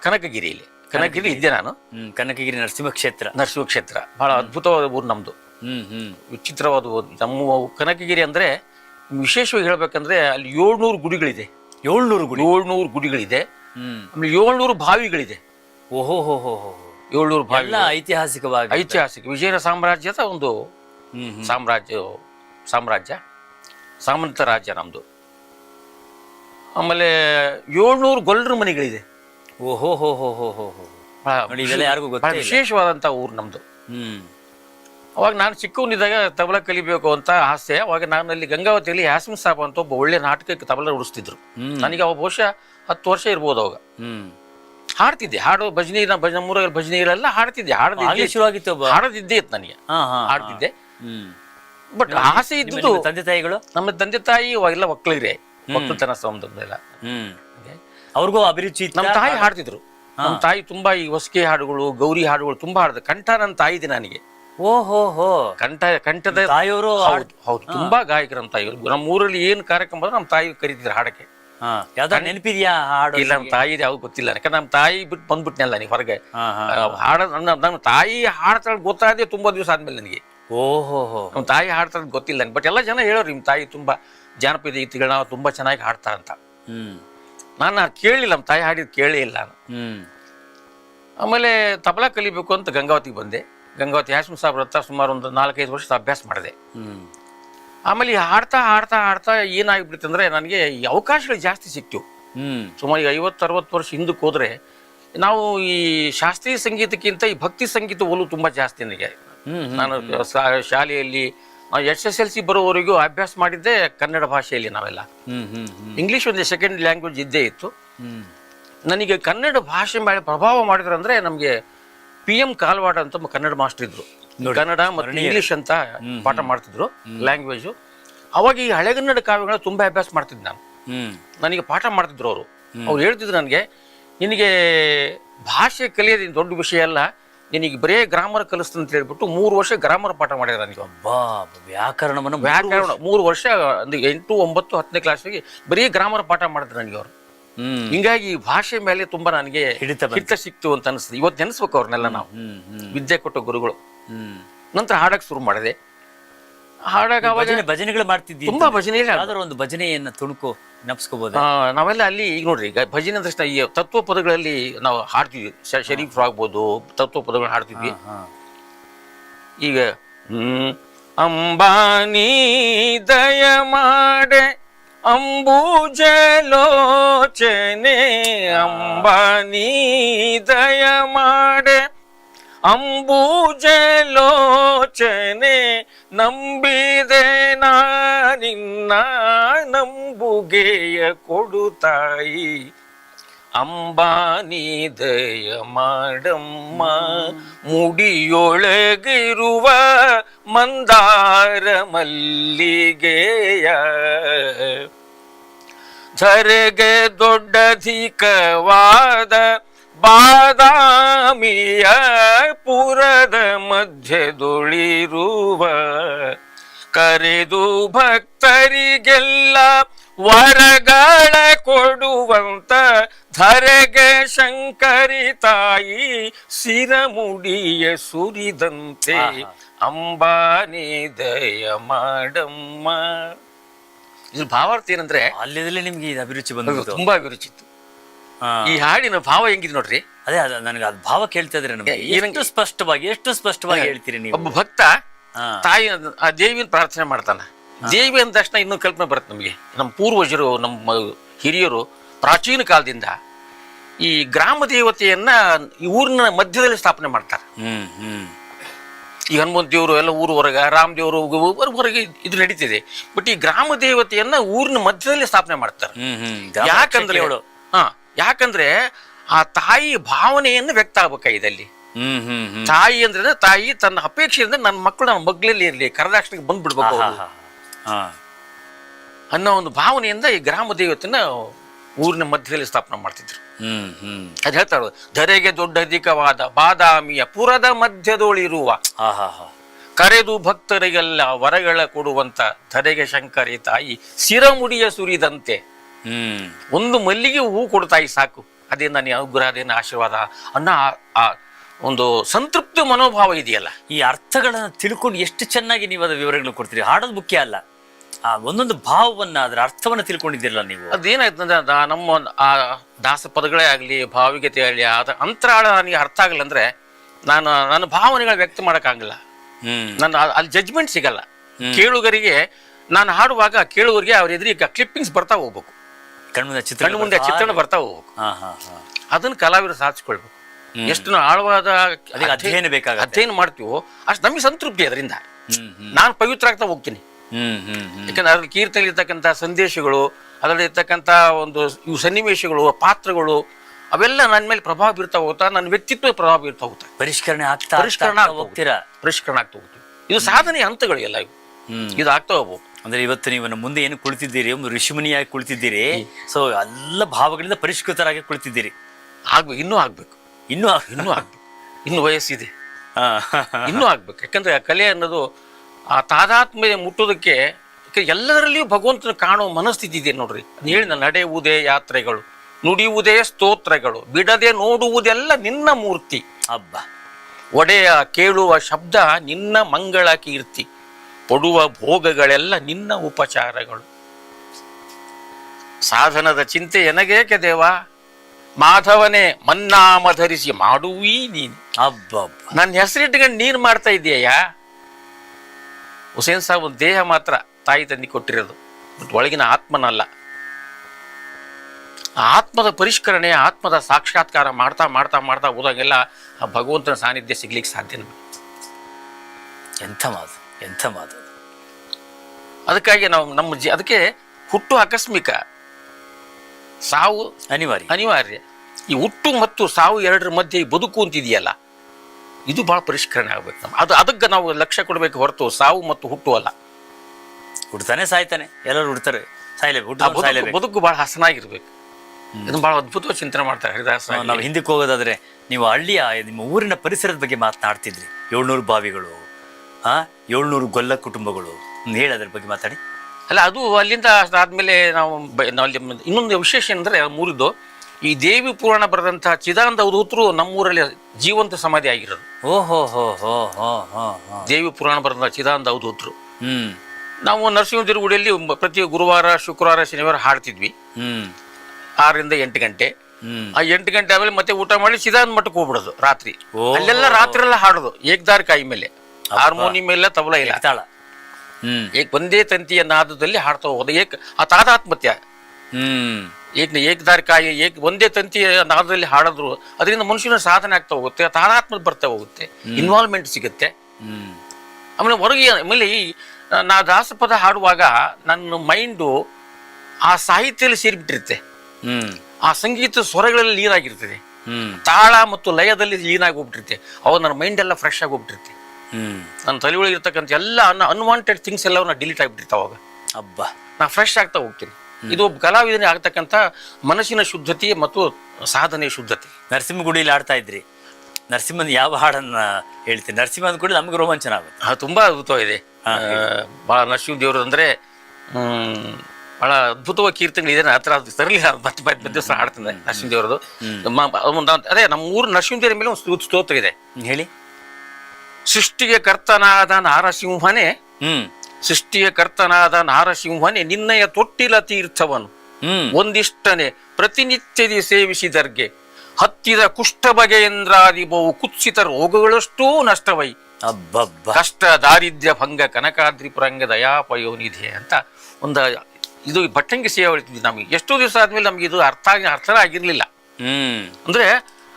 S2: ಕನಕಗಿರಿ ಕನಕಗಿರಿಯಲ್ಲಿ ಕನಕಗಿರಿ ಇದ್ದೆ ನಾನು.
S1: ಕನಕಗಿರಿ ನರಸಿಂಹ ಕ್ಷೇತ್ರ
S2: ನರಸಿಂಹ ಕ್ಷೇತ್ರ ಬಹಳ ಅದ್ಭುತವಾದ ಊರು ನಮ್ದು.
S1: ಹ್ಮ್ ಹ್ಮ್.
S2: ವಿಚಿತ್ರವಾದ ಊರು. ನಮ್ಮ ಕನಕಗಿರಿ ಅಂದ್ರೆ ವಿಶೇಷವಾಗಿ ಹೇಳ್ಬೇಕಂದ್ರೆ ಅಲ್ಲಿ ಏಳ್ನೂರು ಗುಡಿಗಳಿದೆ.
S1: ಏಳ್ನೂರು ಗುಡಿ?
S2: ಏಳ್ನೂರು ಗುಡಿಗಳಿದೆ. ಆಮೇಲೆ ಏಳ್ನೂರು ಬಾವಿಗಳಿದೆ.
S1: ಓಹೋ ಹೋ ಹೋ ಹೋ
S2: ಏಳ್ನೂರು ಬಾವಿ
S1: ಎಲ್ಲ ಐತಿಹಾಸಿಕವಾಗಿ
S2: ಐತಿಹಾಸಿಕ ವಿಜಯನ ಸಾಮ್ರಾಜ್ಯದ ಒಂದು. ಸಾಮ್ರಾಜ್ಯ ಸಾಮ್ರಾಜ್ಯ ಸಾಮಂತ ರಾಜ್ಯ ನಮ್ಮದು ಆಮೇಲೆ ಏಳ್ನೂರು ಗೊಲ್ಲರ ಮನೆಗಳಿದೆ.
S1: ಓಹೋ ಹೋ ಹೋ ಹೋ ಹೋ ಯಾರಿಗೂ ಗೊತ್ತಿಲ್ಲ.
S2: ವಿಶೇಷವಾದಂಥ ಊರು ನಮ್ಮದು
S1: ಹ್ಮ್.
S2: ಅವಾಗ ನಾನು ಚಿಕ್ಕವನಿದ್ದಾಗ ತಬಲ ಕಲಿಬೇಕು ಅಂತ ಆಸೆ ಅವಾಗ ನಾನು ಅಲ್ಲಿ ಗಂಗಾವತಿಯಲ್ಲಿ ಯಾಸ್ಮಿನ್ ಸಾಬ್ ಅಂತ ಒಬ್ಬ ಒಳ್ಳೆ ನಾಟಕಕ್ಕೆ ತಬಲ ಉಡಿಸ್ತಿದ್ರು. ನನಗೆ ಅವಾಗ ಬಹುಶಃ ಹತ್ತು ವರ್ಷ ಇರ್ಬೋದು ಅವಾಗ.
S1: ಹ್ಮ್.
S2: ಹಾಡ್ತಿದ್ದೆ. ಹಾಡು ಭಜನೆ ಭಜ ಭಜನೆ ಭಜನಿಗಳೆಲ್ಲ ಹಾಡ್ತಿದ್ದೆ.
S1: ಆಗ್ಲೇ
S2: ಹಾಡದಿದ್ದೆ
S1: ಶುರುವಾಗಿತ್ತು
S2: ಹಾಡದಿದ್ದೆ ಇತ್ತು ನನಗೆ. ಹಾಡ್ತಿದ್ದೆ. ಬಟ್ ಆಸೆ
S1: ಇದ್ದು ತಂದೆ ತಾಯಿಗಳು?
S2: ನಮ್ಮ ತಂದೆ ತಾಯಿ ಎಲ್ಲ ಒಕ್ಕಲಿಗ್ರೆ. ಒಕ್ಕಲ್ತನ ಸಂಬಂಧದೆಲ್ಲ
S1: ಅವ್ರಿಗೂ ಅಭಿರುಚಿ?
S2: ನಮ್ಮ ತಾಯಿ ಹಾಡ್ತಿದ್ರು. ನಮ್ಮ ತಾಯಿ ತುಂಬಾ ಈ ಹೊಸಕೆ ಹಾಡುಗಳು ಗೌರಿ ಹಾಡುಗಳು ತುಂಬಾ ಹಾಡ್ದು. ಕಂಠ ನನ್ನ ತಾಯಿ ಇದೆ ನನಗೆ.
S1: ಓಹೋ ಹೋ.
S2: ಕಂಠ ಕಂಠದ
S1: ತಾಯಿಯವರು
S2: ಹೌದು ತುಂಬಾ ಗಾಯಕರು ನಮ್ಮ ತಾಯಿ ನಮ್ಮ ಊರಲ್ಲಿ ಏನ್ ಕಾರ್ಯಕ್ರಮ ನಮ್ಮ ತಾಯಿ ಕರೀತಿದ್ರು ಹಾಡಕ್ಕೆ.
S1: ಹಾ. ಯಾವ್ದಾರ ನೆನಪಿದ್ಯಾ ಹಾಡು
S2: ಇಲ್ಲ ನಮ್ಮ ತಾಯಿ ಯಾವ್ದು ಗೊತ್ತಿಲ್ಲ. ಯಾಕಂದ್ರೆ ನಮ್ಮ ತಾಯಿ ಬಿಟ್ಟು ಬಂದ್ಬಿಟ್ನಲ್ಲ ನೀ ಹೊರಗೆ.
S1: ಹಾ ಹಾ
S2: ಹಾಡ ನಮ್ಮ ತಾಯಿ ಹಾಡ್ತಾಳೆ ಗೊತ್ತಾದೆ ತುಂಬಾ ದಿವಸ ಆದ್ಮೇಲೆ ನನಗೆ.
S1: ಓಹೋ ಹೋ
S2: ನಮ್ಮ ತಾಯಿ ಹಾಡ್ತಾಳೆ ಗೊತ್ತಿಲ್ಲ ನನಗೆ. ಬಟ್ ಎಲ್ಲ ಜನ ಹೇಳೋರು ನಿಮ್ಮ ತಾಯಿ ತುಂಬಾ ಜಾನಪದ ಗೀತೆಗಳನ್ನ ತುಂಬಾ ಚೆನ್ನಾಗಿ ಹಾಡ್ತಾ ಅಂತ.
S1: ಹ್ಮ್.
S2: ನಾನು ಕೇಳಿಲ್ಲ ನಮ್ಮ ತಾಯಿ ಹಾಡಿದ್ ಕೇಳೇ ಇಲ್ಲ ನಾನು.
S1: ಹ್ಮ್.
S2: ಆಮೇಲೆ ತಬಲಾ ಕಲಿಬೇಕು ಅಂತ ಗಂಗಾವತಿಗೆ ಬಂದೆ. ಗಂಗಾವತಿ ಹ್ಯಾಸ್ಮ ಸಾಬ್ರ ಹತ್ರ ಸುಮಾರು ಒಂದು ನಾಲ್ಕೈದು ವರ್ಷದ ಅಭ್ಯಾಸ ಮಾಡಿದೆ.
S1: ಹ್ಮ್.
S2: ಆಮೇಲೆ ಈ ಹಾಡ್ತಾ ಹಾಡ್ತಾ ಹಾಡ್ತಾ ಏನಾಗ್ಬಿಡ್ತು ಅಂದ್ರೆ ನನಗೆ ಈ ಅವಕಾಶಗಳು ಜಾಸ್ತಿ ಸಿಕ್ತು
S1: ಹ್ಮ್.
S2: ಸುಮಾರು ಈಗ ಐವತ್ತು ಅರವತ್ತು ವರ್ಷ ಹಿಂದಕ್ಕೆ ಹೋದ್ರೆ ನಾವು ಈ ಶಾಸ್ತ್ರೀಯ ಸಂಗೀತಕ್ಕಿಂತ ಈ ಭಕ್ತಿ ಸಂಗೀತ ಒಲವು ತುಂಬಾ ಜಾಸ್ತಿ ನನಗೆ. ನಾನು ಶಾಲೆಯಲ್ಲಿ ಎಸ್ ಎಸ್ ಎಲ್ ಸಿ ಬರೋವರೆಗೂ ಅಭ್ಯಾಸ ಮಾಡಿದ್ದೆ ಕನ್ನಡ ಭಾಷೆಯಲ್ಲಿ ನಾವೆಲ್ಲ. ಇಂಗ್ಲಿಷ್ ಒಂದು ಸೆಕೆಂಡ್ ಲ್ಯಾಂಗ್ವೇಜ್ ಇದ್ದೇ ಇತ್ತು. ನನಗೆ ಕನ್ನಡ ಭಾಷೆ ಮೇಲೆ ಪ್ರಭಾವ ಮಾಡಿದ್ರಂದ್ರೆ ನಮಗೆ ಪಿ ಎಂ ಕಾಲ್ವಾಡ ಅಂತ ಕನ್ನಡ ಮಾಸ್ಟರ್ ಇದ್ರು. ಕನ್ನಡ ಮತ್ತು ಇಂಗ್ಲಿಷ್ ಅಂತ ಪಾಠ ಮಾಡ್ತಿದ್ರು ಲ್ಯಾಂಗ್ವೇಜು ಅವಾಗ ಈ ಹಳೆಗನ್ನಡ ಕಾವ್ಯಗಳ ತುಂಬಾ ಅಭ್ಯಾಸ ಮಾಡ್ತಿದ್ದೆ ನಾನು. ನನಗೆ ಪಾಠ ಮಾಡ್ತಿದ್ರು ಅವರು. ಅವ್ರು ಹೇಳ್ತಿದ್ರು ನನಗೆ ನಿನಗೆ ಭಾಷೆ ಕಲಿಯೋದು ದೊಡ್ಡ ವಿಷಯ ಅಲ್ಲ ನಿನಗೆ ಬರೇ ಗ್ರಾಮರ್ ಕಲಿಸ್ತು ಅಂತ ಹೇಳ್ಬಿಟ್ಟು ಮೂರು ವರ್ಷ ಗ್ರಾಮರ್ ಪಾಠ ಮಾಡಿದ್ರು ನನಗೆ
S1: ವ್ಯಾಕರಣವನ್ನು
S2: ವ್ಯಾಕರಣ ಮೂರು ವರ್ಷ ಅಂದ್ರೆ ಎಂಟು ಒಂಬತ್ತು ಹತ್ತನೇ ಕ್ಲಾಸಿಗೆ ಬರೀ ಗ್ರಾಮರ್ ಪಾಠ ಮಾಡಿದ್ರು ನನಗೆ ಅವರು. ಹಿಂಗಾಗಿ ಈ ಭಾಷೆ ಮೇಲೆ ತುಂಬಾ ನನಗೆ
S1: ಹಿಡಿತ
S2: ಸಿಕ್ತು ಅಂತ ಅನಿಸ್ತದೆ ಇವತ್ತು ನೆನೆಸ್ಬೇಕು ಅವ್ರನ್ನೆಲ್ಲ ನಾವು. ವಿದ್ಯೆ ಕೊಟ್ಟ ಗುರುಗಳು. ನಂತರ ಹಾಡಕ್ ಶುರು ಮಾಡಿದೆ. ಹಾಡಾಗ ಅವಾಗ
S1: ಭಜನೆ ಭಜನೆಗಳು ಮಾಡ್ತಿದ್ದಿ
S2: ತುಂಬಾ ಭಜನೆ
S1: ಯಾವ್ದಾದ್ರು ಒಂದು ಭಜನೆಯನ್ನ ತುಣುಕು ನೆನಪಿಸ್ಕೋಬಹುದು
S2: ನಾವೆಲ್ಲ ಅಲ್ಲಿ ಈಗ ನೋಡ್ರಿ ಈಗ ಭಜನೆ ಅಂದ್ರೆ ಈ ತತ್ವ ಪದಗಳಲ್ಲಿ ನಾವು ಹಾಡ್ತಿದ್ವಿ ಶರೀಫ್ ಆಗ್ಬೋದು ತತ್ವ ಪದಗಳನ್ನ ಹಾಡ್ತಿದ್ವಿ ಈಗ ಹ್ಮ್ ಅಂಬಾನಿ ದಯ ಮಾಡೆ ಅಂಬುಜಲೋಚನೆ ಅಂಬಾನಿ ದಯ ಮಾಡೆ ಅಂಬುಜಲೋಚನೆ ನಂಬಿದೆ ನಿನ್ನ ನಂಬುಗೆಯ ಕೊಡುತ್ತಾಯಿ ಅಂಬಾನಿ ದಯ ಮಾಡಮ್ಮ ಮುಡಿಯೊಳಗಿರುವ ಮಂದಾರ ಮಲ್ಲಿಗೆಯ. ಝರೆಗೆ ದೊಡ್ಡಧಿಕವಾದ ಬಾದಾಮಿಯ ಪುರದ ಮಧ್ಯದೊಳಿರುವ ಕರೆದು ಭಕ್ತರಿಗೆಲ್ಲ ವರಗಳ ಕೊಡುವಂತ ಧರೆಗೆ ಶಂಕರಿ ತಾಯಿ ಸಿರಮುಡಿಯ ಸುರಿದಂತೆ ಅಂಬಾನಿ ದಯ ಮಾಡಮ್ಮ. ಇದು ಭಾವಾರ್ಥ ಏನಂದ್ರೆ
S1: ಅಲ್ಲಿದಲ್ಲಿ ನಿಮ್ಗೆ ಇದು ಅಭಿರುಚಿ ಬಂದ
S2: ತುಂಬಾ ಅಭಿರುಚಿ ಇತ್ತು. ಈ ಹಾಡಿನ ಭಾವ ಹೆಂಗಿದೆ ನೋಡ್ರಿ?
S1: ಅದೇ ಅದ ನನಗೆ ಅದು ಭಾವ ಕೇಳ್ತಾ ಇದ್ರೆ ನಮ್ಗೆ. ಎಷ್ಟು ಸ್ಪಷ್ಟವಾಗಿ ಎಷ್ಟು ಸ್ಪಷ್ಟವಾಗಿ ಹೇಳ್ತೀರಿ ನೀವು?
S2: ಒಬ್ಬ ಭಕ್ತ ತಾಯಿ ಆ ದೇವಿನ ಪ್ರಾರ್ಥನೆ ಮಾಡ್ತಾನ. ದೇವಿ ಅಂದ ತಕ್ಷಣ ಇನ್ನೂ ಕಲ್ಪನೆ ಬರುತ್ತೆ ನಮಗೆ. ನಮ್ಮ ಪೂರ್ವಜರು ನಮ್ಮ ಹಿರಿಯರು ಪ್ರಾಚೀನ ಕಾಲದಿಂದ ಈ ಗ್ರಾಮ ದೇವತೆಯನ್ನ ಈ ಊರಿನ ಮಧ್ಯದಲ್ಲಿ ಸ್ಥಾಪನೆ ಮಾಡ್ತಾರೆ.
S1: ಹ್ಮ್ ಹ್ಮ್.
S2: ಈ ಹನುಮಂತ ದೇವರು ಎಲ್ಲ ಊರು ಹೊರಗ ರಾಮ ದೇವರು ಹೊರಗೆ ಇದು ನಡೀತಿದೆ. ಬಟ್ ಈ ಗ್ರಾಮ ದೇವತೆಯನ್ನ ಊರಿನ ಮಧ್ಯದಲ್ಲಿ ಸ್ಥಾಪನೆ ಮಾಡ್ತಾರೆ. ಯಾಕಂದ್ರೆ ಹಾ. ಯಾಕಂದ್ರೆ ಆ ತಾಯಿ ಭಾವನೆಯನ್ನು ವ್ಯಕ್ತ ಆಗ್ಬೇಕಾಗಿದೆ
S1: ಇದಲ್ಲಿ ಹ್ಮ್ ಹ್ಮ್
S2: ತಾಯಿ ಅಂದ್ರೆ ತಾಯಿ ತನ್ನ ಅಪೇಕ್ಷೆಯಿಂದ ನನ್ನ ಮಕ್ಕಳು ನನ್ನ ಮಗ್ಲಲ್ಲಿ ಇರಲಿ ಕರದಾಕ್ಷಣಿಗೆ ಬಂದ್ಬಿಡ್ಬೇಕು. ಅನ್ನೋ ಒಂದು ಭಾವನೆಯಿಂದ ಈ ಗ್ರಾಮ ದೇವತೆನ ಊರಿನ ಮಧ್ಯದಲ್ಲಿ ಸ್ಥಾಪನೆ ಮಾಡ್ತಿದ್ರು. ಅದು ಹೇಳ್ತಾಳು ಧರೆಗೆ ದೊಡ್ಡ ಅಧಿಕವಾದ ಬಾದಾಮಿಯ ಪುರದ ಮಧ್ಯದೊಳಿರುವ ಕರೆದು ಭಕ್ತರಿಗೆಲ್ಲ ವರಗಳ ಕೊಡುವಂತ ಧರೆಗೆ ಶಂಕರಿ ತಾಯಿ ಸಿರಮುಡಿಯ ಸುರಿದಂತೆ ಒಂದು ಮಲ್ಲಿಗೆ ಹೂ ಕೊಡ್ತಾಯಿ ಸಾಕು. ಅದೇ ನನ್ನ ಅನುಗ್ರಹ ಅದೇನ ಆಶೀರ್ವಾದ ಅನ್ನೋ ಆ- ಒಂದು ಸಂತೃಪ್ತ ಮನೋಭಾವ ಇದೆಯಲ್ಲ
S1: ಈ ಅರ್ಥಗಳನ್ನು ತಿಳ್ಕೊಂಡು ಎಷ್ಟು ಚೆನ್ನಾಗಿ ನೀವು ಅದ ವಿವರಗಳನ್ನು ಕೊಡ್ತೀರಿ. ಹಾಡೋದು ಮುಖ್ಯ ಅಲ್ಲ. ಆ ಒಂದೊಂದು ಭಾವವನ್ನ ಅದರ ಅರ್ಥವನ್ನ ತಿಳ್ಕೊಂಡಿದ್ದೀರಲ್ಲ ನೀವು.
S2: ಅದೇನಾಯ್ತು ಅಂದ್ರೆ ನಮ್ಮ ಒಂದು ಆ ದಾಸ ಪದಗಳೇ ಆಗಲಿ ಭಾವಿಕತೆ ಆಗಲಿ ಅದ ಅಂತರಾಳ ನನಗೆ ಅರ್ಥ ಆಗಲ್ಲ ಅಂದ್ರೆ ನಾನು ನನ್ನ ಭಾವನೆಗಳು ವ್ಯಕ್ತ ಮಾಡೋಕ್ಕಾಗಲ್ಲ
S1: ಹ್ಮ್.
S2: ನನ್ನ ಅಲ್ಲಿ ಜಜ್ಮೆಂಟ್ ಸಿಗಲ್ಲ. ಕೇಳುಗರಿಗೆ ನಾನು ಹಾಡುವಾಗ ಕೇಳುವರಿಗೆ ಅವ್ರ ಎದುರಿಗೆ ಕ್ಲಿಪ್ಪಿಂಗ್ಸ್ ಬರ್ತಾ ಹೋಗ್ಬೇಕು.
S1: ಕಣ್ಮುಂದೆ ಚಿತ್ರ
S2: ಕಣ್ಣು ಮುಂದೆ ಚಿತ್ರಣ ಬರ್ತಾವು.
S1: ಹಾ ಹಾ ಹಾ.
S2: ಅದನ್ನ ಕಲಾವಿದರು ಸಾಧಿಸ್ಕೊಳ್ಬೇಕು. ಎಷ್ಟು ನಾವು ಆಳವಾದ
S1: ಅದಕ್ಕೆ ಅಧ್ಯಯನ ಬೇಕಾಗ
S2: ಅಧ್ಯಯನ ಮಾಡ್ತೀವೋ ಅಷ್ಟು ನಮಗೆ ಸಂತೃಪ್ತಿ ಅದರಿಂದ. ನಾನು ಪವಿತ್ರ ಆಗ್ತಾ ಹೋಗ್ತೀನಿ ಯಾಕಂದ್ರೆ ಅದ್ರಲ್ಲಿ ಕೀರ್ತನೆಯಲ್ಲಿ ಇರ್ತಕ್ಕಂಥ ಸಂದೇಶಗಳು ಅದರಲ್ಲಿ ಇರ್ತಕ್ಕಂಥ ಒಂದು ಇವು ಸನ್ನಿವೇಶಗಳು ಪಾತ್ರಗಳು ಅವೆಲ್ಲ ನನ್ನ ಮೇಲೆ ಪ್ರಭಾವ ಬೀರ್ತಾ ಹೋಗ್ತಾ ನನ್ನ ವ್ಯಕ್ತಿತ್ವ ಪ್ರಭಾವ ಬೀರ್ತಾ ಹೋಗ್ತಾ.
S1: ಪರಿಷ್ಕರಣೆ ಆಗ್ತಾ
S2: ಪರಿಷ್ಕರಣ
S1: ಆಗ್ತಾ ಹೋಗ್ತೀರಾ?
S2: ಪರಿಷ್ಕರಣ ಆಗ್ತಾ ಹೋಗ್ತೀವಿ. ಇದು ಸಾಧನೆ ಹಂತಗಳು ಎಲ್ಲ ಇವು. ಇದು ಆಗ್ತಾ ಹೋಗ್ಬೇಕು.
S1: ಅಂದ್ರೆ ಇವತ್ತು ನೀವು ನಮ್ಮ ಮುಂದೆ ಏನು ಕುಳಿತಿದ್ದೀರಿ? ಒಂದು ಋಷಿಮುನಿಯಾಗಿ ಕುಳಿತಿದ್ದೀರಿ. ಸೊ ಎಲ್ಲ ಭಾವಗಳಿಂದ ಪರಿಷ್ಕೃತರಾಗಿ ಕುಳಿತಿದ್ದೀರಿ.
S2: ಆಗ್ಬೇಕು ಇನ್ನೂ ಆಗ್ಬೇಕು.
S1: ಇನ್ನೂ
S2: ಇನ್ನೂ ಆಗ್ಬೇಕು. ಇನ್ನು ವಯಸ್ಸಿದೆ. ಇನ್ನೂ ಆಗ್ಬೇಕು. ಯಾಕಂದ್ರೆ ಆ ಕಲೆ ಅನ್ನೋದು ಆ ತಾದಾತ್ಮ್ಯ ಮುಟ್ಟೋದಕ್ಕೆ ಎಲ್ಲರಲ್ಲಿಯೂ ಎಲ್ಲದರಲ್ಲಿಯೂ ಭಗವಂತನ ಕಾಣುವ ಮನಸ್ಥಿತಿ ಇದೆ ನೋಡ್ರಿ. ಹೇಳಿದ ಹೇಳಿ ನಡೆಯುವುದೇ ಯಾತ್ರೆಗಳು ನುಡಿಯುವುದೇ ಸ್ತೋತ್ರಗಳು ಬಿಡದೆ ನೋಡುವುದೆಲ್ಲ ನಿನ್ನ ಮೂರ್ತಿ.
S1: ಹಬ್ಬ.
S2: ಒಡೆಯ ಕೇಳುವ ಶಬ್ದ ನಿನ್ನ ಮಂಗಳ ಕೀರ್ತಿ. ಕೊಡುವ ಭೋಗಗಳೆಲ್ಲ ನಿನ್ನ ಉಪಚಾರಗಳು. ಸಾಧನದ ಚಿಂತೆ ಎನಗೇಕೆ ದೇವ? ಮಾಧವನೇ ಮನ್ನಾಮ ಧರಿಸಿ ಮಾಡುವೀ ನೀನು.
S1: ಅಬ್ಬಬ್ಬ.
S2: ನನ್ನ ಹೆಸರಿಟ್ಕೊಂಡು ನೀನು ಮಾಡ್ತಾ ಇದೆಯಾ ಹುಸೇನ್ ಸಾಬ್ ಒಂದು ದೇಹ ಮಾತ್ರ ತಾಯಿ ತಂದಿ ಕೊಟ್ಟಿರೋದು. ಬಟ್ ಒಳಗಿನ ಆತ್ಮನಲ್ಲ. ಆ ಆತ್ಮದ ಪರಿಷ್ಕರಣೆ ಆತ್ಮದ ಸಾಕ್ಷಾತ್ಕಾರ ಮಾಡ್ತಾ ಮಾಡ್ತಾ ಮಾಡ್ತಾ ಹೋದಾಗೆಲ್ಲ ಆ ಭಗವಂತನ ಸಾನ್ನಿಧ್ಯ ಸಿಗ್ಲಿಕ್ಕೆ ಸಾಧ್ಯ
S1: ಎಂಥ ಮಾತು. ಎಂಥ ಮಾತು ಅದು.
S2: ಅದಕ್ಕಾಗಿ ನಾವು ನಮ್ಮ ಜಿ ಅದಕ್ಕೆ ಹುಟ್ಟು ಆಕಸ್ಮಿಕ. ಸಾವು
S1: ಅನಿವಾರ್ಯ.
S2: ಅನಿವಾರ್ಯ. ಈ ಹುಟ್ಟು ಮತ್ತು ಸಾವು ಎರಡರ ಮಧ್ಯೆ ಈ ಬದುಕು ಅಂತಿದೆಯಲ್ಲ ಇದು ಬಹಳ ಪರಿಷ್ಕರಣೆ ಆಗ್ಬೇಕು ನಮ್ಮ ಅದು ಅದಕ್ಕೆ ನಾವು ಲಕ್ಷ್ಯ ಕೊಡಬೇಕು ಹೊರತು ಸಾವು ಮತ್ತು ಹುಟ್ಟು ಅಲ್ಲ.
S1: ಹುಡ್ತಾನೆ ಸಾಯ್ತಾನೆ ಎಲ್ಲರೂ ಹುಡ್ತಾರೆ ಸಾಯ್ಲೇಬೇಕು
S2: ಆ
S1: ಹುಟ್ಟಿದವ್ರು
S2: ಬದುಕು
S1: ಸಾಯ್ಲೇಬೇಕು.
S2: ಬದುಕು ಬಹಳ ಹಸನಾಗಿರ್ಬೇಕು. ಇದನ್ನು ಭಾಳ ಅದ್ಭುತವಾಗಿ ಚಿಂತನೆ ಮಾಡ್ತಾರೆ ಹರಿದಾಸ
S1: ನಾವು ಹಿಂದಕ್ಕೆ ಹೋಗೋದಾದ್ರೆ ನೀವು ಹಳ್ಳಿಯ ನಿಮ್ಮ ಊರಿನ ಪರಿಸರದ ಬಗ್ಗೆ ಮಾತನಾಡ್ತಿದ್ರಿ. ಏಳ್ನೂರು ಬಾವಿಗಳು ಹಾ ಏಳ್ನೂರು ಗೊಲ್ಲ ಕುಟುಂಬಗಳು. ಹೇಳಿ ಅದ್ರ ಬಗ್ಗೆ ಮಾತಾಡಿ.
S2: ಅಲ್ಲ ಅದು ಅಲ್ಲಿಂದ ಆದ್ಮೇಲೆ ನಾವು ಬ- ನಾವು ಅಲ್ಲಿ ಇನ್ನೊಂದು ವಿಶೇಷ ಏನಂದ್ರೆ ಮೂರಿದ್ದು ಈ ದೇವಿ ಪುರಾಣ ಬರೆದಂತಹ ಚಿದಾನಂದ ಅವಧೂತರು ನಮ್ಮೂರಲ್ಲಿ ಜೀವಂತ ಸಮಾಧಿ ಆಗಿರೋದು.
S1: ಓಹೋ ಹೋ ಹೋ ಹೋ ಹೋ ಹೋ
S2: ದೇವಿ ಪುರಾಣ ಬರೆದಂತಹ ಚಿದಾನಂದ ಅವಧೂತರು
S1: ಹ್ಮ್.
S2: ನಾವು ನರಸಿಂಹ ಗುಡಿಯಲ್ಲಿ ಪ್ರತಿ ಗುರುವಾರ ಶುಕ್ರವಾರ ಶನಿವಾರ ಹಾಡ್ತಿದ್ವಿ.
S1: ಹ್ಮ್.
S2: ಆರರಿಂದ ಎಂಟು ಗಂಟೆ.
S1: ಹ್ಮ್.
S2: ಆ ಎಂಟು ಗಂಟೆ ಆಮೇಲೆ ಮತ್ತೆ ಊಟ ಮಾಡಿ ಚಿದಾನಂದ ಮಠಕ್ಕೆ ಹೋಗ್ಬಿಡೋದು ರಾತ್ರಿ.
S1: ಓ.
S2: ಅಲ್ಲೆಲ್ಲ ರಾತ್ರಿ ಎಲ್ಲ ಹಾಡೋದು ಏಕದಾರ್ ಕಾಯಿ ಮೇಲೆ. ಹಾರ್ಮೋನಿಯಂ ಇಲ್ಲ ತಬಲ ಇಲ್ಲ.
S1: ತಾಳ ಹ್ಮ್.
S2: ಏಕ್ ಒಂದೇ ತಂತಿಯ ನಾದದಲ್ಲಿ ಹಾಡ್ತಾ ಹೋಗೋದು. ಏಕ್ ಆ ತಾದಾತ್ಮತ್ಯ
S1: ಹ್ಮ್.
S2: ಏಕ್ ಏಕದಾರಿ ಕಾಯಿ ಏಕ್ ಒಂದೇ ತಂತಿಯ ನಾದದಲ್ಲಿ ಹಾಡಿದ್ರು. ಅದರಿಂದ ಮನುಷ್ಯನ ಸಾಧನೆ ಆಗ್ತಾ ಹೋಗುತ್ತೆ ತಾದಾತ್ಮ ಬರ್ತಾ ಹೋಗುತ್ತೆ ಇನ್ವಾಲ್ವ್ಮೆಂಟ್ ಸಿಗುತ್ತೆ. ಆಮೇಲೆ ಹೊರಗೆ ಆಮೇಲೆ ಈ ನಾ ದಾಸಪದ ಹಾಡುವಾಗ ನನ್ನ ಮೈಂಡು ಆ ಸಾಹಿತ್ಯದಲ್ಲಿ ಸೇರಿಬಿಟ್ಟಿರುತ್ತೆ.
S1: ಹ್ಮ್.
S2: ಆ ಸಂಗೀತ ಸ್ವರಗಳಲ್ಲಿ ಲೀನ್ ಆಗಿರ್ತದೆ
S1: ಹ್ಮ್.
S2: ತಾಳ ಮತ್ತು ಲಯದಲ್ಲಿ ಲೀನ್ ಆಗಿ ಹೋಗ್ಬಿಟ್ಟಿರುತ್ತೆ. ಅವಾಗ ನನ್ನ ಮೈಂಡ್ ಎಲ್ಲ ಫ್ರೆಶ್ ಆಗಿ ಹೋಗ್ಬಿಟ್ಟಿರುತ್ತೆ. ನನ್ನ ತಲೆ ಒಳಗೆ ಇರ್ತಕ್ಕಂಥ ಎಲ್ಲ ಅನ್ವಾಂಟೆಡ್ ಥಿಂಗ್ಸ್ ಎಲ್ಲವನ್ನ ಡಿಲೀಟ್ ಆಗಿಬಿಟ್ಟಿರ್ತಾವ ಅವಾಗ.
S1: ಹಬ್ಬ
S2: ನಾ ಫ್ರೆಶ್ ಆಗ್ತಾ ಹೋಗ್ತೀನಿ. ಇದು ಒಬ್ಬ ಕಲಾವಿದನೇ ಆಗ್ತಕ್ಕಂಥ ಮನಸ್ಸಿನ ಶುದ್ಧತೆ ಮತ್ತು ಸಾಧನೆಯ ಶುದ್ಧತೆ.
S1: ನರಸಿಂಹಗುಡಿಯಲ್ಲಿ ಆಡ್ತಾ ಇದ್ರಿ. ನರಸಿಂಹನ್ ಯಾವ ಹಾಡನ್ನ ಹೇಳ್ತೀನಿ ನರಸಿಂಹನ್ ಕೂಡ ನಮ್ಗೆ ರೋಮಾಂಚನ ಆಗುತ್ತೆ.
S2: ಹಾ ತುಂಬಾ ಅದ್ಭುತವಾಗಿದೆ. ಭಾಳ ಬಹಳ ನರಸಿಂಹ ದೇವರು ಅಂದ್ರೆ ಹ್ಮ್ ಬಹಳ ಅದ್ಭುತವಾಗಿ ಕೀರ್ತನೆಗಳಿದೆ. ಹತ್ರ ತರಲಿ ಮತ್ತೆ ಮತ್ತೆ ದಿವಸ ಹಾಡ್ತೀನಿ ನರಸಿಂಹ ದೇವರದು. ಅದೇ ನಮ್ಮ ಊರು ನರಸಿಂಹ ದೇವರ ಮೇಲೆ ಒಂದು ಸ್ತೋ- ಸ್ತೋತ್ರ ಇದೆ.
S1: ಹೇಳಿ.
S2: ಸೃಷ್ಟಿಗೆ ಕರ್ತನಾದ ನಾರಸಿಂಹನೇ
S1: ಹ್ಮ್.
S2: ಸೃಷ್ಟಿಯ ಕರ್ತನಾದ ನಾರಸಿಂಹನೇ ನಿನ್ನಯ ತೊಟ್ಟಿಲ ತೀರ್ಥವನು.
S1: ಒಂದಿಷ್ಟನೇ
S2: ಒಂದಿಷ್ಟನೆ ಪ್ರತಿನಿತ್ಯದಿ ಸೇವಿಸಿದರ್ಗೆ ಹತ್ತಿದ ಕುಷ್ಠ ಬಗೆಯಂದ್ರಾದಿ ಬಹು ಕುತ್ಸಿತ ರೋಗಗಳಷ್ಟೂ ನಷ್ಟವೈ.
S1: ಅಬ್ಬಬ್ಬ.
S2: ಕಷ್ಟ ದಾರಿದ್ರ್ಯ ಭಂಗ ಕನಕಾದ್ರಿ ಪುರಂಗ ದಯಾಪಯೋನಿಧಿ ಅಂತ ಒಂದು ಇದು ಭಟ್ಟಂಗಿ ಸೇವೆ ಹೇಳ್ತಿದ್ವಿ ನಮಗೆ. ಎಷ್ಟೋ ದಿವಸ ಆದ್ಮೇಲೆ ನಮ್ಗೆ ಇದು ಅರ್ಥ ಅರ್ಥ ಆಗಿರ್ಲಿಲ್ಲ
S1: ಹ್ಮ್.
S2: ಅಂದ್ರೆ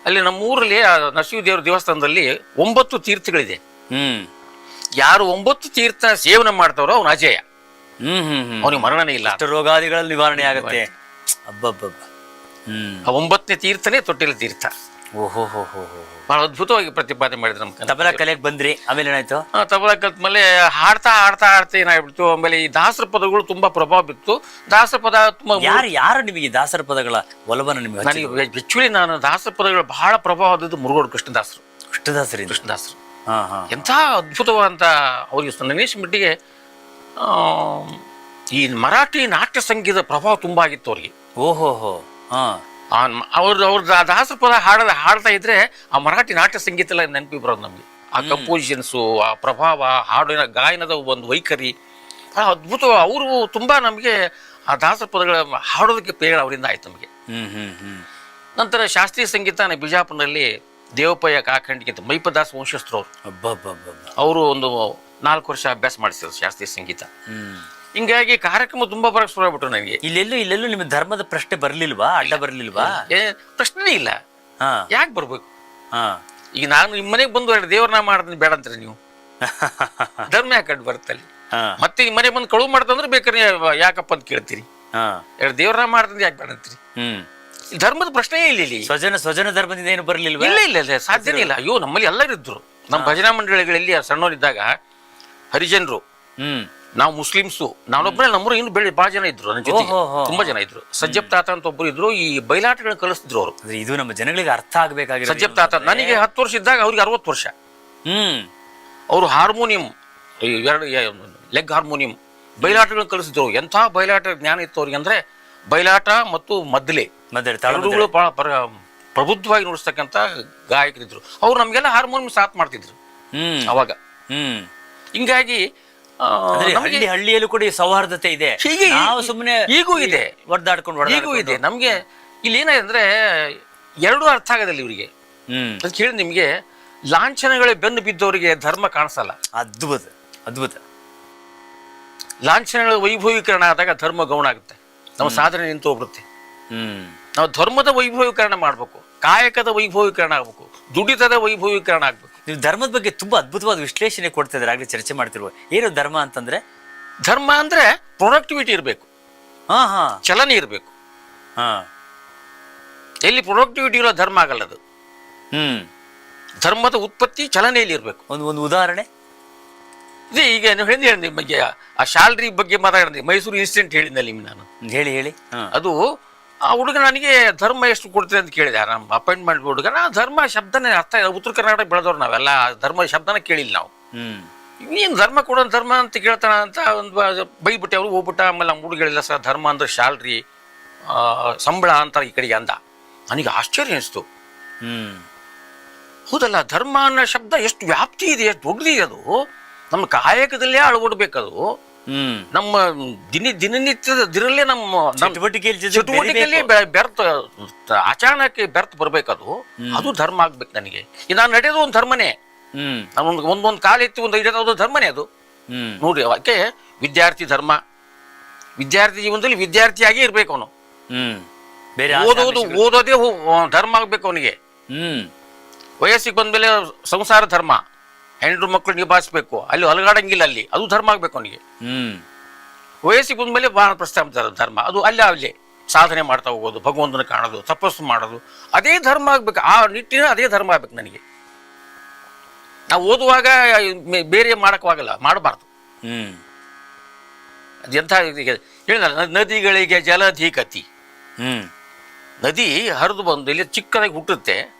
S2: ಅಲ್ಲಿ ನಮ್ಮೂರಲ್ಲಿ ಆ ನರಸಿಂಹ ದೇವರ ದೇವಸ್ಥಾನದಲ್ಲಿ ಒಂಬತ್ತು ತೀರ್ಥಗಳಿದೆ.
S1: ಹ್ಮ್.
S2: ಯಾರು ಒಂಬತ್ತು ತೀರ್ಥ ಸೇವನೆ ಮಾಡ್ತಾರೋ ಅವನು ಅಜಯ.
S1: ಹ್ಮ್ ಹ್ಮ್ ಹ್ಮ್.
S2: ಅವನಿಗೆ ಮರಣನೇ ಇಲ್ಲ.
S1: ಅಷ್ಟು ರೋಗಾದಿಗಳಲ್ಲಿ ನಿವಾರಣೆ ಆಗುತ್ತೆ. ಅಬ್ಬಬ್ಬಬ್ಬ. ಹ್ಮ್.
S2: ಆ ಒಂಬತ್ತನೇ ತೀರ್ಥನೇ ತೊಟ್ಟಿಲ ತೀರ್ಥ.
S1: ಓಹೋ ಹೋ ಹೋ ಹೋ
S2: ಬಹಳ ಅದ್ಭುತವಾಗಿ ಪ್ರತಿಪಾದನೆ ಮಾಡಿದ್ರು ನಮ್ಮ ಕನ್ನಡ.
S1: ತಬಲಾ ಕಲೆಗೆ ಬಂದ್ರಿ ಆಮೇಲೆ ಏನಾಯ್ತು?
S2: ಆ, ತಬಲ ಕಲ್ತ್ಮೇಲೆ ಹಾಡ್ತಾ ಹಾಡ್ತಾ ಹಾಡ್ತಾ ಏನಾಗ್ಬಿಡ್ತು? ಆಮೇಲೆ ಈ ದಾಸರ ಪದಗಳು ತುಂಬಾ ಪ್ರಭಾವ ಬಿತ್ತು. ದಾಸರ ಪದ ತುಂಬಾ
S1: ಯಾರು ಯಾರು ನಿಮಗೆ ದಾಸರ ಪದಗಳ ಒಲವನ್ನು ನಿಮಗೆ?
S2: ನನಗೆ ಆಕ್ಚುಲಿ ನಾನು ದಾಸರ ಪದಗಳ ಬಹಳ ಪ್ರಭಾವ ಆದದ್ದು ಮುರುಗೋಡು ಕೃಷ್ಣದಾಸರು.
S1: ಕೃಷ್ಣದಾಸರಿಂದ?
S2: ಕೃಷ್ಣದಾಸರು.
S1: ಹಾ ಹಾ.
S2: ಎಂಥ ಅದ್ಭುತವಾದಂಥ ಅವರಿಗೆ ನನಗೇಶ ಮಟ್ಟಿಗೆ ಆ, ಈ ಮರಾಠಿ ನಾಟ್ಯ ಸಂಗೀತದ ಪ್ರಭಾವ ತುಂಬಾ ಆಗಿತ್ತು ಅವ್ರಿಗೆ.
S1: ಓಹೋ ಹೋ ಹಾ.
S2: ಆ ಮ- ಅವ್ರದ್ದು ಅವ್ರ ದಾಸಪದ ದಾಸರ ಪದ ಹಾಡ ಹಾಡ್ತಾ ಇದ್ರೆ ಆ ಮರಾಠಿ ನಾಟ್ಯ ಸಂಗೀತ ಎಲ್ಲ ನೆನಪಿ ಬರೋದು ನಮಗೆ. ಆ ಕಂಪೋಸಿಷನ್ಸು ಆ ಪ್ರಭಾವ ಹಾಡಿನ ಗಾಯನದ ಒಂದು ವೈಖರಿ. ಬಹಳ ಅದ್ಭುತ ಅವರು ತುಂಬಾ ನಮಗೆ ಆ ದಾಸಪದಗಳ ಹಾಡೋದಕ್ಕೆ ಪ್ರೇರಣೆ ಅವರಿಂದ ಆಯ್ತು ನಮಗೆ. ನಂತರ ಶಾಸ್ತ್ರೀಯ ಸಂಗೀತ ದೇವಪಯ್ಯ ಕಾಖಂಡಿಗೆ ಅಂತ ಮೈಪದಾಸ್ ವಂಶಸ್ಥರು ಅವರು. ಅವರು ಒಂದು ನಾಲ್ಕು ವರ್ಷ ಅಭ್ಯಾಸ ಮಾಡಿಸಿದ್ರು ಶಾಸ್ತ್ರೀಯ ಸಂಗೀತ. ಹಿಂಗಾಗಿ ಕಾರ್ಯಕ್ರಮ ತುಂಬಾ ಬರಕ್ ಶುರು ಆಗ್ಬಿಟ್ಟು ನನಗೆ
S1: ಇಲ್ಲೆಲ್ಲೂ ಇಲ್ಲೆಲ್ಲೂ ನಿಮ್ಗೆ ಧರ್ಮದ ಪ್ರಶ್ನೆ ಬರ್ಲಿಲ್ವಾ? ಅಡ್ಡ ಬರ್ಲಿಲ್ವಾ?
S2: ಏ ಪ್ರಶ್ನೆನೇ ಇಲ್ಲ.
S1: ಹಾ.
S2: ಯಾಕೆ ಬರ್ಬೇಕು?
S1: ಹಾ.
S2: ಈಗ ನಾನು ನಿಮ್ಮ ಮನೆಗೆ ಬಂದು ಎರಡು ನಾ ಮಾಡ್ತೀನಿ ಬೇಡ ಅಂತೀರಿ ನೀವು? *laughs* ಧರ್ಮ ಯಾಕೆ ಅಡ್ಡ ಬರುತ್ತಲ್ಲಿ
S1: ಹಾ.
S2: ಮತ್ತೆ ಈ ಮನೆ ಬಂದು ಕಳುವು ಮಾಡ್ತಂದ್ರೆ ಬೇಕಾದ್ರೆ ಯಾಕಪ್ಪ ಅಂತ ಕೇಳ್ತೀರಿ?
S1: ಹಾ.
S2: ಎರಡು ನಾ ಮಾಡ್ತೀನಿ ಯಾಕೆ ಬೇಡ ಅಂತೀರಿ?
S1: ಹ್ಮ್.
S2: ಧರ್ಮದ ಪ್ರಶ್ನೆ ಇಲ್ಲ ಇಲ್ಲಿ.
S1: ಸ್ವಜನ ಸ್ವಜನ ಧರ್ಮದಿಂದ ಏನು ಬರಲಿಲ್ಲ
S2: ಇಲ್ಲ ಇಲ್ಲ ಇಲ್ಲ ಸಾಧ್ಯನೇ ಇಲ್ಲ. ಅಯ್ಯೋ ನಮ್ಮಲ್ಲಿ ಎಲ್ಲರಿದ್ರು ನಮ್ಮ ಭಜನಾ ಮಂಡಳಿಗಳಲ್ಲಿ ಸಣ್ಣವರಿದ್ದಾಗ ಹರಿಜನರು.
S1: ಹ್ಮ್.
S2: ನಾವು ಮುಸ್ಲಿಮ್ಸು. ನಾನೊಬ್ಬರೇ ನಮ್ಮೂರು ಇನ್ನು ಬೆಳೆ ಬಹಳ ಜನ ಇದ್ರು ನನ್ನ
S1: ಜೊತೆ
S2: ತುಂಬಾ ಜನ ಇದ್ರು. ಸಜ್ಜಪ್ ತಾತ ಅಂತ ಒಬ್ರು ಇದ್ರು ಈ ಬಯಲಾಟಗಳನ್ನ ಕಲಿಸ್ತಿದ್ರು ಅವರು.
S1: ಅಂದ್ರೆ ಇದು ನಮ್ಮ ಜನಗಳಿಗೆ ಅರ್ಥ ಆಗ್ಬೇಕಾಗಿ
S2: ಸಜ್ಜಪ್ ತಾತ ನನಗೆ ಹತ್ತು ವರ್ಷ ಇದ್ದಾಗ ಅವ್ರಿಗೆ ಅರವತ್ತು ವರ್ಷ.
S1: ಹ್ಮ್.
S2: ಅವರು ಹಾರ್ಮೋನಿಯಂ ಎರಡು ಲೆಗ್ ಹಾರ್ಮೋನಿಯಂ ಬಯಲಾಟಗಳನ್ನ ಕಲಿಸಿದ್ರು ಎಂಥ ಬಯಲಾಟ ಜ್ಞಾನ ಇತ್ತು ಅವ್ರಿಗೆ ಅಂದ್ರೆ ಬಯಲಾಟ ಮತ್ತು ಮದ್ದಲೆ ತಳಗಳು ಬಹಳ ಪರ ಪ್ರಬುದ್ಧವಾಗಿ ನೋಡಿಸ್ತಕ್ಕಂತ ಗಾಯಕರಿದ್ರು. ಅವ್ರು ನಮಗೆಲ್ಲ ಹಾರ್ಮೋನಿಯಂ ಸಾಥ್ ಮಾಡ್ತಿದ್ರು.
S1: ಹ್ಮ್.
S2: ಅವಾಗ.
S1: ಹ್ಮ್.
S2: ಹಿಂಗಾಗಿ
S1: ಅಂದ್ರೆ ಹಳ್ಳಿ ಹಳ್ಳಿಯಲ್ಲೂ ಕೂಡ ಈ ಸೌಹಾರ್ದತೆ ಇದೆ.
S2: ಹೀಗೆ
S1: ನಾವು ಸುಮ್ಮನೆ
S2: ಈಗೂ ಇದೆ.
S1: ಒಡ್ದಾಡ್ಕೊಂಡು
S2: ಈಗೂ ಇದೆ. ನಮ್ಗೆ ಇಲ್ಲಿ ಏನಾಗಿದೆ ಅಂದ್ರೆ ಎರಡೂ ಅರ್ಥ ಆಗೋದಿಲ್ಲ ಇವರಿಗೆ.
S1: ಹ್ಮ್.
S2: ಅಂತ ಕೇಳಿ ನಿಮ್ಗೆ ಲಾಂಛನಗಳೇ ಬೆನ್ನು ಬಿದ್ದವರಿಗೆ ಧರ್ಮ ಕಾಣಿಸಲ್ಲ.
S1: ಅದ್ಭುತ ಅದ್ಭುತ.
S2: ಲಾಂಛನಗಳ ವೈಭವೀಕರಣ ಆದಾಗ ಧರ್ಮ ಗೌಣ ಆಗುತ್ತೆ. ನಮ್ಮ ಸಾಧನೆ ನಿಂತು ಹೋಗ್ಬಿಡುತ್ತೆ.
S1: ಹ್ಮ್.
S2: ನಾವು ಧರ್ಮದ ವೈಭವೀಕರಣ ಮಾಡಬೇಕು. ಕಾಯಕದ ವೈಭವೀಕರಣ ಆಗಬೇಕು. ದುಡಿತದ ವೈಭವೀಕರಣ ಆಗಬೇಕು.
S1: ನೀವು ಧರ್ಮದ ಬಗ್ಗೆ ತುಂಬಾ ಅದ್ಭುತವಾದ ವಿಶ್ಲೇಷಣೆ ಕೊಡ್ತಾ ಇದ್ದಾರೆ ಆಗ್ಲೇ ಚರ್ಚೆ ಮಾಡ್ತಿರುವ ಏನು ಧರ್ಮ ಅಂತಂದ್ರೆ?
S2: ಧರ್ಮ ಅಂದ್ರೆ ಪ್ರೊಡಕ್ಟಿವಿಟಿ ಇರಬೇಕು.
S1: ಹಾ ಹಾ.
S2: ಚಲನೆ ಇರಬೇಕು.
S1: ಹಾ.
S2: ಎಲ್ಲಿ ಪ್ರೊಡಕ್ಟಿವಿಟಿ ಇರೋ ಧರ್ಮ ಆಗಲ್ಲ ಅದು.
S1: ಹ್ಮ್.
S2: ಧರ್ಮದ ಉತ್ಪತ್ತಿ ಚಲನೆಯಲ್ಲಿ ಇರಬೇಕು.
S1: ಒಂದು ಒಂದು ಉದಾಹರಣೆ?
S2: ಇದೇ ಈಗ ನೀವು ಹೇಳಿದ ನಿಮ್ಮ ಬಗ್ಗೆ ಆ ಶಾಲ್ರಿ ಬಗ್ಗೆ ಮಾತಾಡಿದೆ ಮೈಸೂರು ಇನ್ಸಿಡೆಂಟ್ ಹೇಳಿದ್ನಲ್ಲಿ ನಿಮ್ಗೆ ನಾನು.
S1: ಹೇಳಿ ಹೇಳಿ. ಹಾ.
S2: ಅದು ಆ ಹುಡುಗ ನನಗೆ ಧರ್ಮ ಎಷ್ಟು ಕೊಡ್ತೀರಿ ಅಂತ ಕೇಳಿದೆ. ನಮ್ಮ ಅಪಾಯಿಂಟ್ಮೆಂಟ್ ಹುಡುಗ ನಾ ಧರ್ಮ ಶಬ್ದನೇ ಅರ್ಥ ಉತ್ತರ ಕರ್ನಾಟಕ ಬೆಳೆದವ್ರು ನಾವೆಲ್ಲ ಧರ್ಮ ಶಬ್ದನ ಕೇಳಿಲ್ಲ ನಾವು.
S1: ಹ್ಮ್.
S2: ನೀನು ಧರ್ಮ ಕೊಡೋ ಧರ್ಮ ಅಂತ ಕೇಳ್ತಾನ ಅಂತ ಒಂದು ಬೈಬಿಟ್ಟೆ ಅವರು ಹೋಗ್ಬಿಟ್ಟ. ಆಮೇಲೆ ನಮ್ಮ ಹುಡುಗಳಿಲ್ಲ ಸರ್ ಧರ್ಮ ಅಂದ್ರೆ ಶಾಲ್ರಿ ಸಂಬಳ ಅಂತ ಈ ಕಡೆಗೆ ಅಂದ. ನನಗೆ ಆಶ್ಚರ್ಯ ಅನಿಸ್ತು.
S1: ಹ್ಮ್.
S2: ಹೌದಲ್ಲ ಧರ್ಮ ಅನ್ನೋ ಶಬ್ದ ಎಷ್ಟು ವ್ಯಾಪ್ತಿ ಇದೆ ಎಷ್ಟು ದೊಡ್ಡದಿದೆ ಅದು. ನಮ್ಮ ಕಾಯಕದಲ್ಲೇ ಅಳವಡ್ಬೇಕದು. ನಮ್ಮ ದಿನ ದಿನನಿತ್ಯದ ದಿನಲ್ಲೇ ನಮ್ಮ
S1: ಚಟುವಟಿಕೆಯಲ್ಲಿ
S2: ಚಟುವಟಿಕೆಯಲ್ಲಿ ಬೆರ್ತ ಆಚರಣಕ್ಕೆ ಬೆರ್ತ್ ಬರ್ಬೇಕದು. ಅದು ಧರ್ಮ ಆಗ್ಬೇಕು ನನಗೆ. ನಾನು ನಡೆಯೋದು ಒಂದು ಧರ್ಮನೇ. ಒಂದು ಒಂದೊಂದು ಕಾಲ ಎತ್ತಿ ಒಂದು ಇಡೋದು ಧರ್ಮನೇ ಅದು.
S1: ನೋಡಿ
S2: ನೋಡ್ರಿ ಅದಕ್ಕೆ ವಿದ್ಯಾರ್ಥಿ ಧರ್ಮ. ವಿದ್ಯಾರ್ಥಿ ಜೀವನದಲ್ಲಿ ವಿದ್ಯಾರ್ಥಿಯಾಗಿ ಇರ್ಬೇಕು ಅವನು.
S1: ಹ್ಮ್. ಬೇರೆ
S2: ಓದೋದು ಓದೋದೇ ಧರ್ಮ ಆಗ್ಬೇಕು ಅವನಿಗೆ.
S1: ಹ್ಮ್.
S2: ವಯಸ್ಸಿಗೆ ಬಂದ್ಮೇಲೆ ಸಂಸಾರ ಧರ್ಮ. ಹೆಂಡ್ರು ಮಕ್ಕಳು ನಿಭಾಯಿಸ್ಬೇಕು ಅಲ್ಲಿ ಅಲಗಾಡಂಗಿಲ್ಲ ಅಲ್ಲಿ. ಅದು ಧರ್ಮ ಆಗ್ಬೇಕು ಅವನಿಗೆ.
S1: ಹ್ಮ್.
S2: ವಯಸ್ಸಿಗೆ ಬಂದ್ಮೇಲೆ ಬಾಣ ಪ್ರಸ್ತಾಪ ಧರ್ಮ ಅದು ಅಲ್ಲೇ ಅಲ್ಲೇ ಸಾಧನೆ ಮಾಡ್ತಾ ಹೋಗೋದು ಭಗವಂತನ ಕಾಣೋದು ತಪಸ್ಸು ಮಾಡೋದು. ಅದೇ ಧರ್ಮ ಆಗ್ಬೇಕು. ಆ ನಿಟ್ಟಿನ ಅದೇ ಧರ್ಮ ಆಗ್ಬೇಕು ನನಗೆ. ನಾವು ಓದುವಾಗ ಬೇರೆ ಮಾಡೋಕ್ಕಾಗಲ್ಲ. ಮಾಡಬಾರ್ದು.
S1: ಹ್ಮ್.
S2: ಅದೆಂಥ ಹೇಳಿದ ನದಿಗಳಿಗೆ ಜಲಧೀಕತಿ.
S1: ಹ್ಮ್.
S2: ನದಿ ಹರಿದು ಬಂದು ಇಲ್ಲಿ ಚಿಕ್ಕದಾಗಿ ಹುಟ್ಟುತ್ತೆ.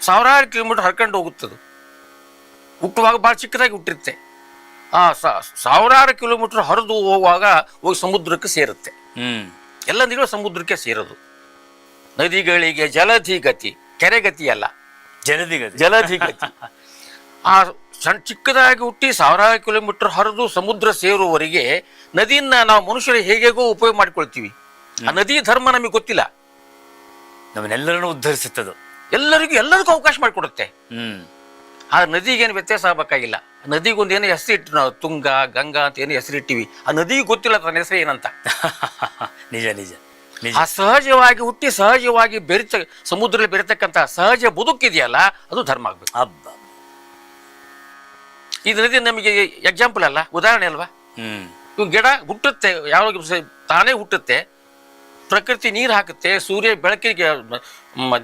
S2: ಸಾವಿರಾರು ಕಿಲೋಮೀಟರ್ ಹರ್ಕೊಂಡು ಹೋಗುತ್ತದು. ಹುಟ್ಟುವಾಗ ಭಾಳ ಚಿಕ್ಕದಾಗಿ ಹುಟ್ಟಿರುತ್ತೆ. ಆ ಸಾವಿರಾರು ಕಿಲೋಮೀಟರ್ ಹರಿದು ಹೋಗುವಾಗ ಹೋಗಿ ಸಮುದ್ರಕ್ಕೆ ಸೇರುತ್ತೆ. ಎಲ್ಲ ನದಿಗಳು ಸಮುದ್ರಕ್ಕೆ ಸೇರೋದು. ನದಿಗಳಿಗೆ ಜಲಧಿಗತಿ ಕೆರೆಗತಿ ಅಲ್ಲ.
S1: ಜಲಧಿಗತಿ
S2: ಜಲಧಿಗತಿ ಆ ಸಣ್ಣ ಚಿಕ್ಕದಾಗಿ ಹುಟ್ಟಿ ಸಾವಿರಾರು ಕಿಲೋಮೀಟರ್ ಹರಿದು ಸಮುದ್ರ ಸೇರುವವರೆಗೆ ನದಿಯನ್ನ ನಾವು ಮನುಷ್ಯರು ಹೇಗೆಗೋ ಉಪಯೋಗ ಮಾಡ್ಕೊಳ್ತೀವಿ. ಆ ನದಿ ಧರ್ಮ ನಮಗೆ ಗೊತ್ತಿಲ್ಲ.
S1: ನಮ್ಮನ್ನೆಲ್ಲರನ್ನು ಉದ್ಧರಿಸುತ್ತದು
S2: ಎಲ್ಲರಿಗೂ ಎಲ್ಲರಿಗೂ ಅವಕಾಶ ಮಾಡಿಕೊಡುತ್ತೆ.
S1: ಹ್ಮ್.
S2: ಆ ನದಿಗೇನು ವ್ಯತ್ಯಾಸ ಆಗಬೇಕಾಗಿಲ್ಲ. ನದಿಗೊಂದು ಏನು ಹೆಸರು ಇಟ್ಟು ನಾವು ತುಂಗ ಗಂಗಾ ಅಂತ ಏನು ಹೆಸರು ಇಟ್ಟಿವಿ. ಆ ನದಿಗೆ ಗೊತ್ತಿಲ್ಲ ತನ್ನ ಹೆಸರು ಏನಂತ. *laughs*
S1: ನಿಜ ನಿಜ ನಿಜ.
S2: ಆ ಸಹಜವಾಗಿ ಹುಟ್ಟಿ ಸಹಜವಾಗಿ ಬೆರಿತ ಸಮುದ್ರದಲ್ಲಿ ಬೆರಿತಕ್ಕಂಥ ಸಹಜ ಬದುಕಿದೆಯಲ್ಲ ಅದು ಧರ್ಮ ಆಗ್ಬೇಕು.
S1: ಹಬ್ಬ.
S2: ಈ ನದಿ ನಮಗೆ ಎಕ್ಸಾಂಪಲ್ ಅಲ್ಲ ಉದಾಹರಣೆ ಅಲ್ವಾ?
S1: ಹ್ಮ್.
S2: ಇವು ಗಿಡ ಹುಟ್ಟುತ್ತೆ ಯಾವಾಗ ತಾನೇ ಹುಟ್ಟುತ್ತೆ. ಪ್ರಕೃತಿ ನೀರು ಹಾಕುತ್ತೆ ಸೂರ್ಯ ಬೆಳಕಿಗೆ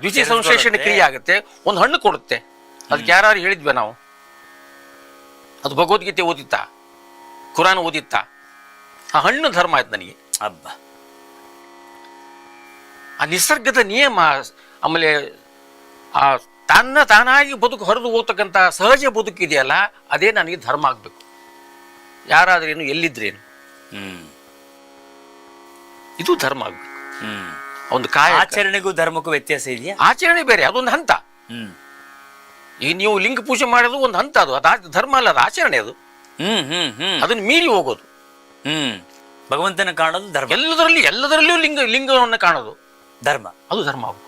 S2: ದ್ವಿತೀಯ ಸಂಶ್ಲೇಷಣೆ ಕ್ರಿಯೆ ಆಗುತ್ತೆ ಒಂದು ಹಣ್ಣು ಕೊಡುತ್ತೆ. ಅದಕ್ಕೆ ಯಾರು ಹೇಳಿದ್ವಿ ನಾವು? ಅದು ಭಗವದ್ಗೀತೆ ಓದಿತ್ತಾ? ಕುರಾನ್ ಓದಿತ್ತಾ? ಆ ಹಣ್ಣು ಧರ್ಮ ಆಯ್ತು ನನಗೆ.
S1: ಹಬ್ಬ
S2: ಆ ನಿಸರ್ಗದ ನಿಯಮ ಆಮೇಲೆ ಆ ತನ್ನ ತಾನಾಗಿ ಬದುಕು ಹೊರದು ಹೋಗ್ತಕ್ಕಂಥ ಸಹಜ ಬದುಕಿದೆಯಲ್ಲ ಅದೇ ನನಗೆ ಧರ್ಮ ಆಗಬೇಕು. ಯಾರಾದ್ರೇನು ಎಲ್ಲಿದ್ರೇನು? ಇದು ಧರ್ಮ ಆಗಬೇಕು.
S1: ಹ್ಮ್.
S2: ಒಂದು ಕಾಯ
S1: ಆಚರಣೆಗೂ ಧರ್ಮಕ್ಕೂ ವ್ಯತ್ಯಾಸ ಇದೆಯಾ?
S2: ಆಚರಣೆ ಬೇರೆ ಅದೊಂದು ಹಂತ.
S1: ಹ್ಮ್.
S2: ಈಗ ನೀವು ಲಿಂಗ ಪೂಜೆ ಮಾಡೋದು ಒಂದು ಹಂತ ಅದು ಅದು ಧರ್ಮ ಅಲ್ಲ ಅದು ಆಚರಣೆ ಅದು.
S1: ಹ್ಮ್ ಹ್ಮ್ ಹ್ಮ್.
S2: ಅದನ್ನ ಮೀರಿ ಹೋಗೋದು.
S1: ಹ್ಮ್. ಭಗವಂತನ ಕಾಣೋದು ಧರ್ಮ.
S2: ಎಲ್ಲದರಲ್ಲಿ ಎಲ್ಲದರಲ್ಲಿಯೂ ಲಿಂಗ ಲಿಂಗವನ್ನು ಕಾಣೋದು.
S1: ಧರ್ಮ.
S2: ಅದು ಧರ್ಮ ಆಗಬೇಕು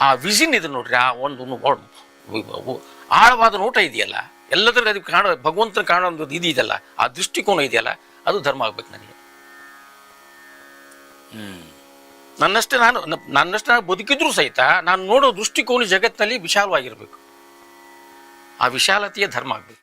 S2: ಆ ವಿಷನ್ ಇದು ನೋಡ್ರಿ ಆ ಒಂದು ಆಳವಾದ ನೋಟ ಇದೆಯಲ್ಲ ಎಲ್ಲದರಲ್ಲಿ ಅದಕ್ಕೆ ಕಾಣೋ ಭಗವಂತನ ಕಾಣೋ ಒಂದು ಇದು ಇದೆಯಲ್ಲ ಆ ದೃಷ್ಟಿಕೋನ ಇದೆಯಲ್ಲ ಅದು ಧರ್ಮ ಆಗ್ಬೇಕು ನನಗೆ.
S1: ಹ್ಮ್.
S2: ನನ್ನಷ್ಟೇ ನಾನು ನನ್ನಷ್ಟೇ ನಾನು ಬದುಕಿದ್ರೂ ಸಹಿತ ನಾನು ನೋಡೋ ದೃಷ್ಟಿಕೋನ ಜಗತ್ತಿನಲ್ಲಿ ವಿಶಾಲವಾಗಿರಬೇಕು. ಆ ವಿಶಾಲತೆಯ ಧರ್ಮ ಆಗ್ಬೇಕು.